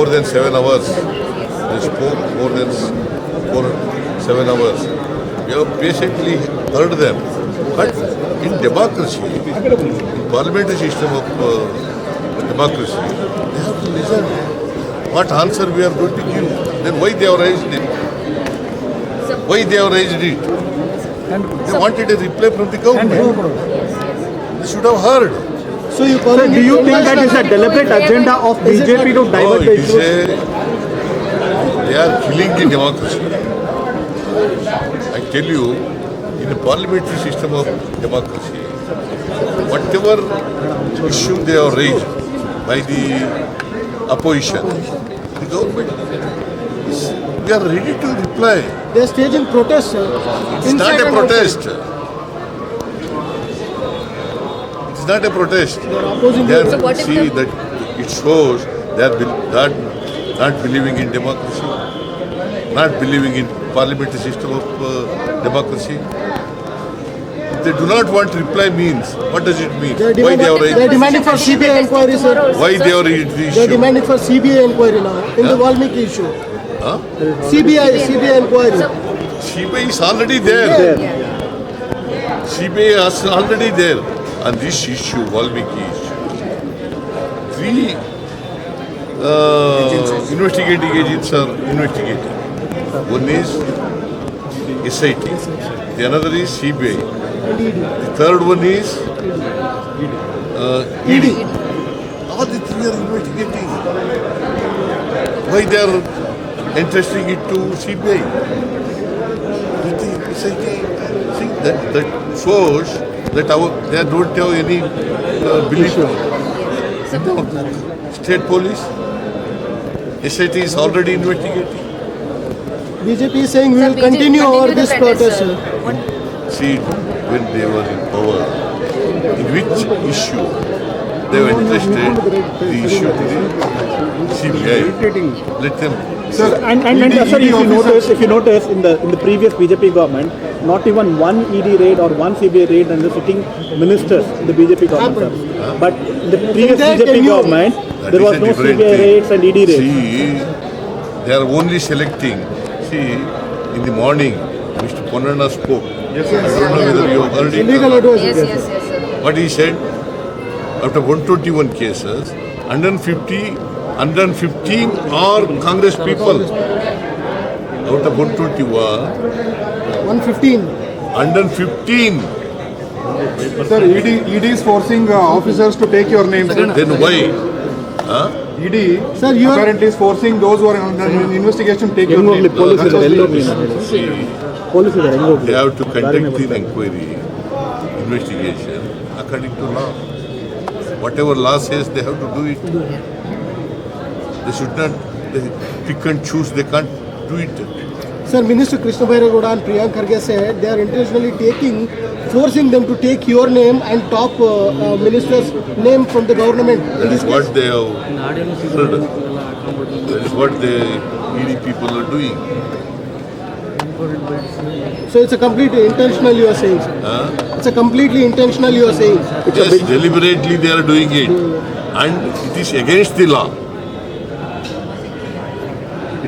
than seven hours. They spoke more than four, seven hours. We have patiently heard them. But in democracy, in parliamentary system of uh, democracy, they have to listen. What answer we are going to give? Then why they have raised it? Why they have raised it? They wanted a reply from the government. They should have heard. So you call Do you think that is a deliberate agenda of BJP to No, divert it the is issue? a, they are killing the democracy. I tell you, in the parliamentary system of democracy, whatever issue they are raised by the opposition, the government, is- we are ready to reply. They're staging protests, sir. It's not a protest. It's not a protest. opposing They are, So what see that it shows they are be- that not believing in democracy, not believing in parliamentary system of uh, democracy. If they do not want reply means what does it mean? They're Why they are demanding, they're demanding for CBI inquiry, sir. Why they are raising the They're demanding for CBI inquiry now in the Yeah. Valmiki issue. Huh? CBI, CBI inquiry. CBI is already there. CBI is already there on this issue, Valmiki issue. Three uh, investigating agents are investigating. One is SIT, the another is CBI, the third one is uh, ED. All the three are investigating. Why they are entrusting it to CBI? SIT, see, that, that shows that our, they don't have any uh, belief. No. State police, SIT is already investigating. BJP is saying we will continue over this protest, sir. See, when they were in power, in which issue they were interested, the issue to the CBI. Let them. Sir, and, and, and sir, if you notice, if you notice in the in the previous BJP government, not even one ED raid or one CBI raid and the sitting ministers in the BJP government. Sir. But in the previous Entire BJP government, That there is was no CBI thing. raids and ED raids. See, they are only selecting. See, in the morning, Mr. Ponnana spoke. Yes, I don't know whether you have heard it. Illegal not. advice. Yes, yes, yes, sir. What he said, after 121 cases, 150, 115 are Congress people. Out of 121, 115. 115. Sir, ED, ED is forcing uh, officers to take your name. Sir. Then why? ED Sir, you are- apparently is forcing those who are under investigation to take your ಹೆಂಗೋಗ್ಲಿ name. ಪೊಲೀಸರು ಎಲ್ಲೋಗ್ಲಿ See, ಪೊಲೀಸರು ಹೆಂಗೋಗ್ಲಿ they have to conduct the inquiry, investigation according to law. Whatever law says, they have to do it. They should not they pick and choose. They can't do it. Sir, Minister Krishna Bhairagouda and Priyank Kharge said they are intentionally taking, forcing them to take your name and top uh, uh, minister's name from the government. That is what they have heard. That is what the ED people are doing. So it's a completely intentional you are saying, sir. Huh? It's a completely intentional you are saying. Yes, deliberately they are doing it. And it is against the law.